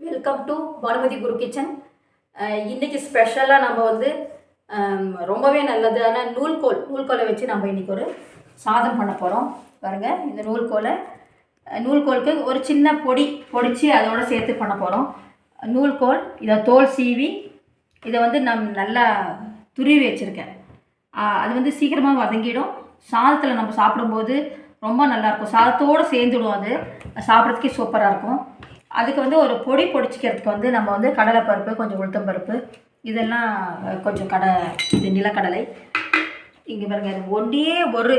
Welcome to Bhanumathi Guru kitchen இன்றைக்கி ஸ்பெஷலாக நம்ம வந்து ரொம்பவே நல்லதான நூல்கோல் நூல்கோலை வச்சு நம்ம இன்றைக்கி ஒரு சாதம் பண்ண போகிறோம் பாருங்கள் இந்த நூல்கோலை நூல்கோலுக்கு ஒரு சின்ன பொடி பொடிச்சு அதோடு சேர்த்து பண்ண போகிறோம் நூல்கோல் இதை தோல் சீவி இதை வந்து நம் நல்லா துருவி வச்சுருக்கேன். அது வந்து சீக்கிரமாக வதங்கிடும். சாதத்தில் நம்ம சாப்பிடும்போது ரொம்ப நல்லாயிருக்கும் சாதத்தோடு சேர்ந்துடும் அது. சாப்பிட்றதுக்கே சூப்பராக இருக்கும். அதுக்கு வந்து ஒரு பொடி பொடிச்சிக்கிறதுக்கு வந்து நம்ம வந்து கடலைப்பருப்பு கொஞ்சம் உளுத்தம் பருப்பு இதெல்லாம் கொஞ்சம் கடை இது நிலக்கடலை. இங்கே பாருங்க இது ஒன்றே ஒரு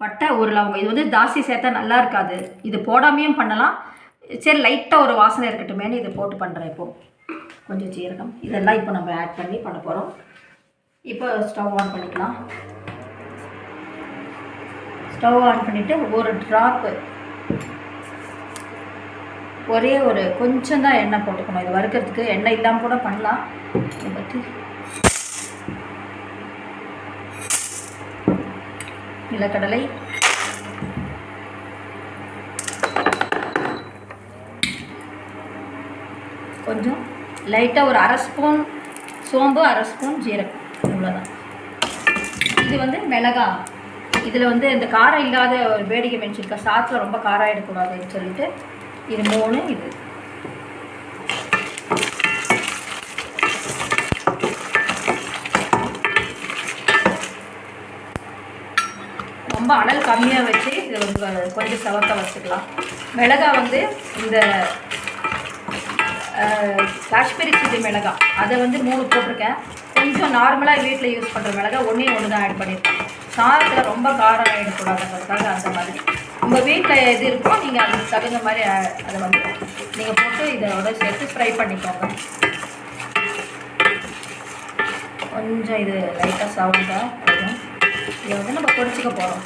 பட்டை ஒரு லவங்கம். இது வந்து தாசி சேர்த்தா நல்லா இருக்காது. இது போடாமையும் பண்ணலாம். சரி லைட்டாக ஒரு வாசனை இருக்கட்டுமேனு இதை போட்டு பண்ணுறேன் இப்போது கொஞ்சம் சீரகம் இதெல்லாம் இப்போ நம்ம ஆட் பண்ணி பண்ண போகிறோம் இப்போ ஸ்டவ் ஆன் பண்ணிக்கலாம். ஸ்டவ் ஆன் பண்ணிவிட்டு ஒரு ட்ராப்பு ஒரே ஒரு கொஞ்சம் தான் எண்ணெய் போட்டுக்கணும். இது வறுக்கிறதுக்கு எண்ணெய் இல்லாமல் கூட பண்ணலாம். இதை பற்றி நிலக்கடலை. கொஞ்சம் லைட்டாக ஒரு அரை ஸ்பூன் சோம்பு அரை ஸ்பூன் ஜீரகம். இவ்வளோதான் இது வந்து மிளகா. இதில் வந்து இந்த காரம் இல்லாத ஒரு வேடிக்கை மென்ச்சிருக்கா சாத்தில் ரொம்ப காரம் ஆகிடக்கூடாதுன்னு சொல்லிட்டு இது மூணு இது. ரொம்ப அனல் கம்மியாக வச்சு இது வந்து கொஞ்சம் செவக்க வச்சுக்கலாம். மிளகா வந்து இந்த காஷ்மீரி சில்லி மிளகா. அதை வந்து மூணு போட்டிருக்கேன். கொஞ்சம் நார்மலாக வீட்டில் யூஸ் பண்ணுற மிளகா ஒன்றே ஒன்று தான் ஆட் பண்ணியிருக்கேன் சாதத்தில் ரொம்ப காரம் ஆகிடக்கூடாதுங்கிறதுக்காக அந்த மாதிரி. உங்கள் வீட்டில் எது இருக்கோ நீங்கள் அதுக்கு தகுந்த மாதிரி அதை வந்து நீங்கள் போட்டு இதோட சேர்த்து ஃப்ரை பண்ணிக்கோங்க. கொஞ்சம் இது லைட்டாக சவுண்டாக இதை வந்து நம்ம பொடிச்சிக்க போகிறோம்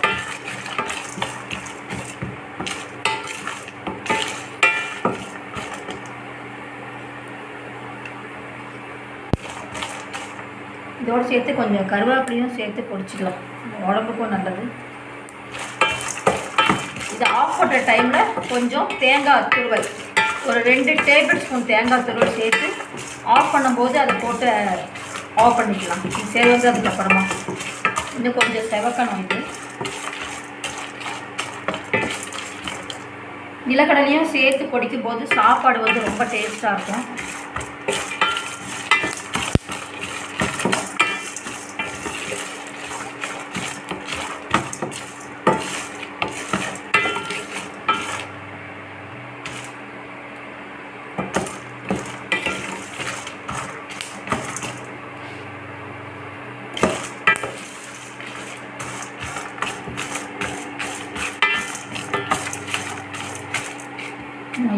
இதோடு சேர்த்து கொஞ்சம் கருவேப்பிலையும் சேர்த்து பொடிச்சிக்கலாம் உடம்புக்கும் நல்லது. இது ஆஃப் பண்ணுற டைமில் கொஞ்சம் தேங்காய் துருவல். ஒரு ரெண்டு டேபிள் ஸ்பூன் தேங்காய் துருவல் சேர்த்து ஆஃப் பண்ணும்போது அதை போட்டு ஆஃப் பண்ணிக்கலாம். இது செவந்ததுக்கு அப்புறமா இன்னும் கொஞ்சம் செவக்கணும் இது. நிலக்கடலையும் சேர்த்து பொடிக்கும் போது சாப்பாடு வந்து ரொம்ப டேஸ்ட்டாக இருக்கும்.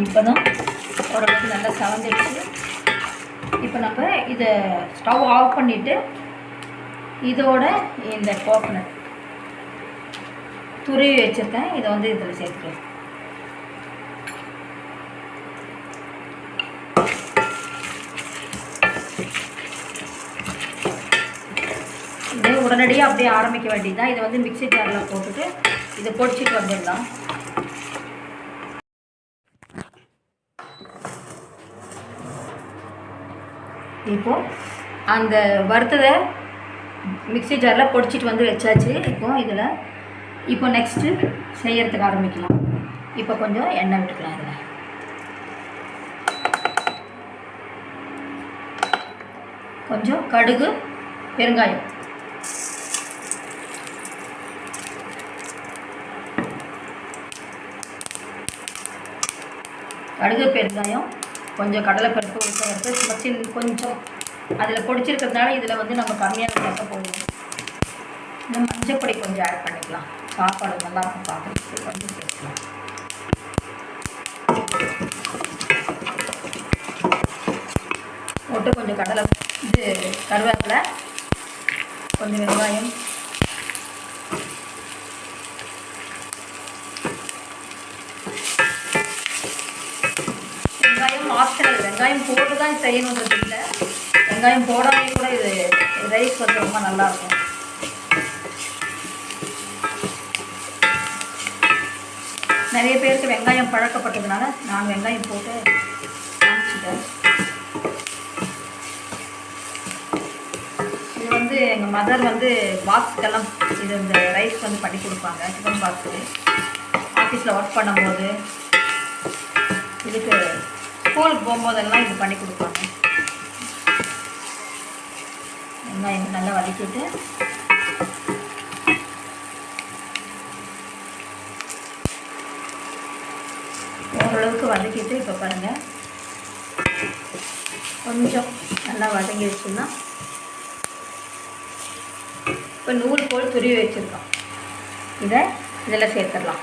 இப்போ தான் ஓரளவுக்கு நல்லா சவந்துடுச்சு இப்போ நம்ம இதை ஸ்டவ் ஆஃப் பண்ணிவிட்டு இதோட இந்த கோகனட் துருவி வச்சுருக்கேன். இதை வந்து இதில் சேர்த்துக்கலாம். இதே உடனடியாக அப்படியே ஆரம்பிக்க வேண்டியதுதான். இதை வந்து மிக்சி ஜாரில் போட்டுட்டு இதை பொடிச்சிட்டு வந்துடலாம். இப்போ அந்த வறுத்ததை மிக்சி ஜாரில் பொடிச்சிட்டு வந்து வச்சாச்சு. இப்போ இதில் இப்போ நெக்ஸ்ட்டு செய்யறதுக்கு ஆரம்பிக்கலாம். இப்போ கொஞ்சம் எண்ணெய் விட்டுக்கலாம் இதில். கொஞ்சம் கடுகு பெருங்காயம். கடுகு பெருங்காயம் கொஞ்சம் கடலைப்பருப்பு உளுத்தப்பருப்பு சும்மா சின்ன கொஞ்சம் அதில் பொடிச்சிருக்கிறதுனால இதில் வந்து நம்ம கம்மியாக சேர்க்க போடுவோம் இந்த மஞ்சப்பொடி கொஞ்சம் ஆட் பண்ணிக்கலாம். சாப்பாடு நல்லா இருக்கும் பார்க்குறதுக்கு கொஞ்சம் சேர்க்கலாம். போட்டு கொஞ்சம் கடலை இது கருவேப்பிலை கொஞ்சம் வெங்காயம் வெங்காயம் வெங்காயம் போட்டு தான் செய்யணுன்றது இல்லை வெங்காயம் போடாமே கூட இது ரைஸ் வந்து ரொம்ப நல்லாயிருக்கும். நிறைய பேருக்கு வெங்காயம் பழக்கப்பட்டதுனால நான் வெங்காயம் போட்டு இது வந்து எங்கள் மதர் வந்து பாக்ஸ்க்கெல்லாம் இது இந்த ரைஸ் வந்து பண்ணி கொடுப்பாங்க சிக்கன் பாக்ஸு ஆஃபீஸில் ஒர்க் பண்ணும்போது இதுக்கு ஸ்கூலுக்கு போகும்போதெல்லாம் இது பண்ணி கொடுப்பாங்க. வெங்காயம் நல்லா வதக்கிட்டு ஓரளவுக்கு வதக்கிட்டு இப்போ பாருங்கள் கொஞ்சம் நல்லா வதங்கிடுச்சுன்னா இப்போ நூல் போல் துருவி வச்சுருக்கோம். இதை இதில் சேர்த்துடலாம்.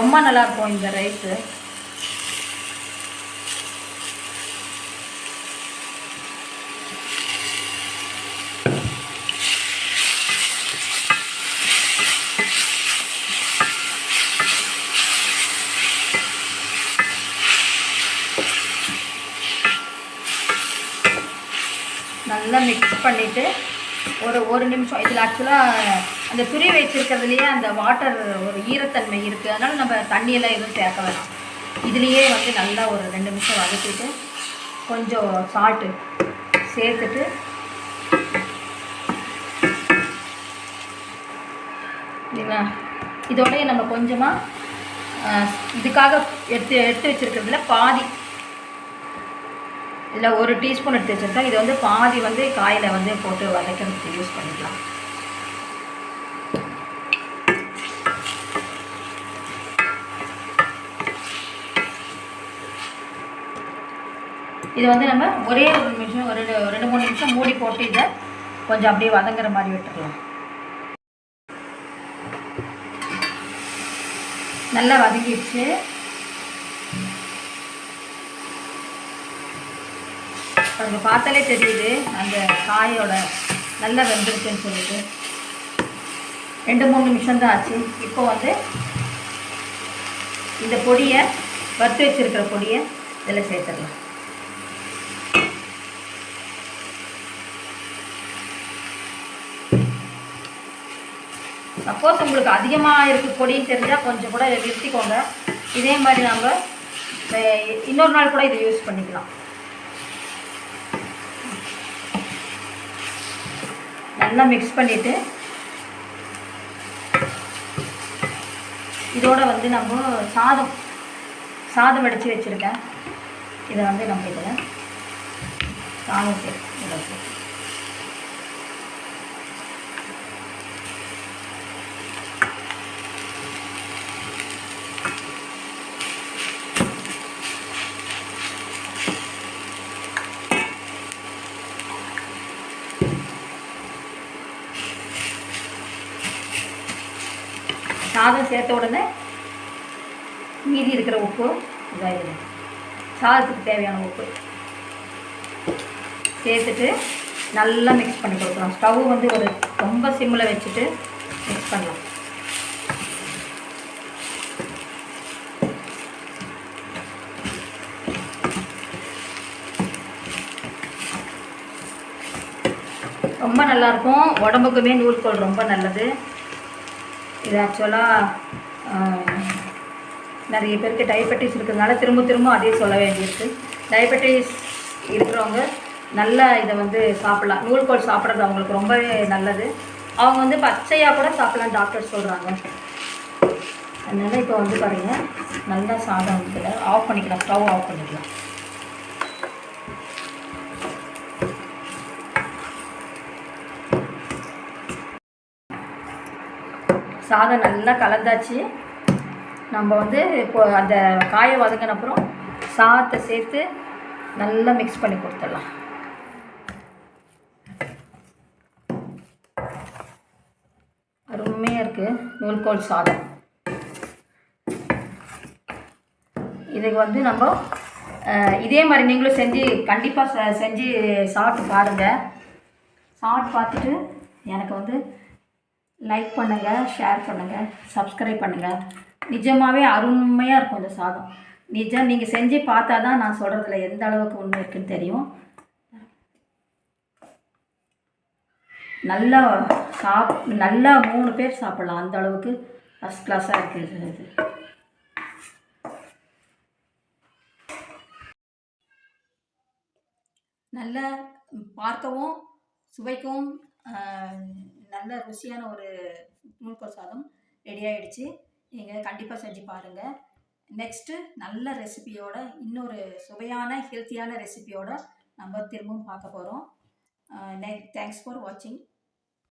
ரொம்ப நல்லாயிருக்கும் இந்த ரைஸு. நல்லா மிக்ஸ் பண்ணிவிட்டு ஒரு ஒரு நிமிஷம். இதில் ஆக்சுவலாக அந்த துரி வச்சிருக்கிறதுலையே அந்த வாட்டர் ஒரு ஈரத்தன்மை இருக்குது அதனால் நம்ம தண்ணியெல்லாம் எதுவும் சேர்க்க வேணாம். இதுலேயே வந்து நல்லா ஒரு ரெண்டு நிமிஷம் வதக்கிட்டு கொஞ்சம் சால்ட்டு சேர்த்துட்டு இல்லைங்களா இதோடய நம்ம கொஞ்சமாக இதுக்காக எடுத்து எடுத்து வச்சுருக்கிறதுல பாதி இல்லை ஒரு டீஸ்பூன் எடுத்து வச்சுருக்கேன் இது வந்து பாதி வந்து காயில் வந்து போட்டு வதக்கிறதுக்கு யூஸ் பண்ணிக்கலாம். இது வந்து நம்ம ஒரே ஒரு நிமிஷம் ஒரு ரெண்டு மூணு நிமிஷம் மூடி போட்டு இதை கொஞ்சம் அப்படியே வதங்குற மாதிரி விட்டுக்கலாம். நல்லா வதங்கிடுச்சு. பாருங்க பார்த்தாலே தெரியுது அந்த காயோட நல்லா வெந்திருக்குன்னு சொல்லிட்டு. ரெண்டு மூணு நிமிஷம் தான் ஆச்சு. இப்போ வந்து இந்த பொடியை வறுத்து வச்சுருக்கிற பொடியை இதில் சேர்த்துடலாம். சப்போஸ் உங்களுக்கு அதிகமாக இருக்குது பொடின்னு தெரிஞ்சால் கொஞ்சம் கூட நிறுத்திக்கோங்க. இதே மாதிரி நம்ம இன்னொரு நாள் கூட இதை யூஸ் பண்ணிக்கலாம். நல்லா மிக்ஸ் பண்ணிவிட்டு இதோட வந்து நம்ம சாதம் சாதம் வடித்து வச்சுருக்கேன். இதை வந்து நம்ம இதில் சாதம் சேர்த்து சாதம் சேர்த்த உடனே மீதி இருக்கிற உப்பு இதாகிடும் சாதத்துக்கு தேவையான உப்பு சேர்த்துட்டு நல்லா மிக்ஸ் பண்ணி கொடுக்குறோம் ஸ்டவ் வந்து ஒரு ரொம்ப சிம்மில் வச்சுட்டு மிக்ஸ் பண்ணலாம். ரொம்ப நல்லாயிருக்கும் உடம்புக்குமே நூல்கோல் ரொம்ப நல்லது. இது ஆக்சுவலாக நிறைய பேருக்கு டயபெட்டிஸ் இருக்கிறதுனால திரும்ப திரும்ப அதே சொல்ல வேண்டியிருக்கு. டயபெட்டிஸ் இருக்கிறவங்க நல்லா இதை வந்து சாப்பிட்லாம். நூல்கோல் சாப்பிட்றது அவங்களுக்கு ரொம்பவே நல்லது. அவங்க வந்து பச்சையாக கூட சாப்பிட்லாம் டாக்டர் சொல்கிறாங்க அதனால் இப்போ வந்து பாருங்கள் நல்லா சாதம் வந்து ஆஃப் பண்ணிக்கலாம் ஸ்டவ் ஆஃப் பண்ணிக்கலாம். சாதம் நல்லா கலந்தாச்சு. நம்ம வந்து இப்போ அந்த காயை வதங்கின அப்புறம் சாதத்தை சேர்த்து நல்லா மிக்ஸ் பண்ணி கொடுத்துடலாம். அருமையாக இருக்குது நூல்கோல் சாதம். இதுக்கு வந்து நம்ம இதே மாதிரி நீங்களும் செஞ்சு கண்டிப்பாக செ செஞ்சு சாப்பிட்டு பாருங்கள் சாப்பிட்டு பார்த்துட்டு எனக்கு வந்து லைக் பண்ணுங்கள் ஷேர் பண்ணுங்கள் சப்ஸ்கிரைப் பண்ணுங்கள் நிஜமாகவே அருமையாக இருக்கும் இந்த சாதம். நிஜம் நீங்கள் செஞ்சு பார்த்தா தான் நான் சொல்கிறதுல எந்த அளவுக்கு உண்மை இருக்குன்னு தெரியும். நல்லா சாப் நல்லா மூணு பேர் சாப்பிட்லாம். அந்த அளவுக்கு ஃபஸ்ட் கிளாஸாக இருக்குது இது. நல்ல பார்க்கவும் சுவைக்கவும் நல்ல ருசியான ஒரு நூல்கோல் சாதம் ரெடி ஆயிடுச்சு. நீங்கள் கண்டிப்பாக செஞ்சு பாருங்கள் நெக்ஸ்ட்டு நல்ல ரெசிபியோட இன்னொரு சுவையான ஹெல்த்தியான ரெசிபியோட நம்ம திரும்பவும் பார்க்க போகிறோம் தேங்க்ஸ் ஃபார் வாட்சிங்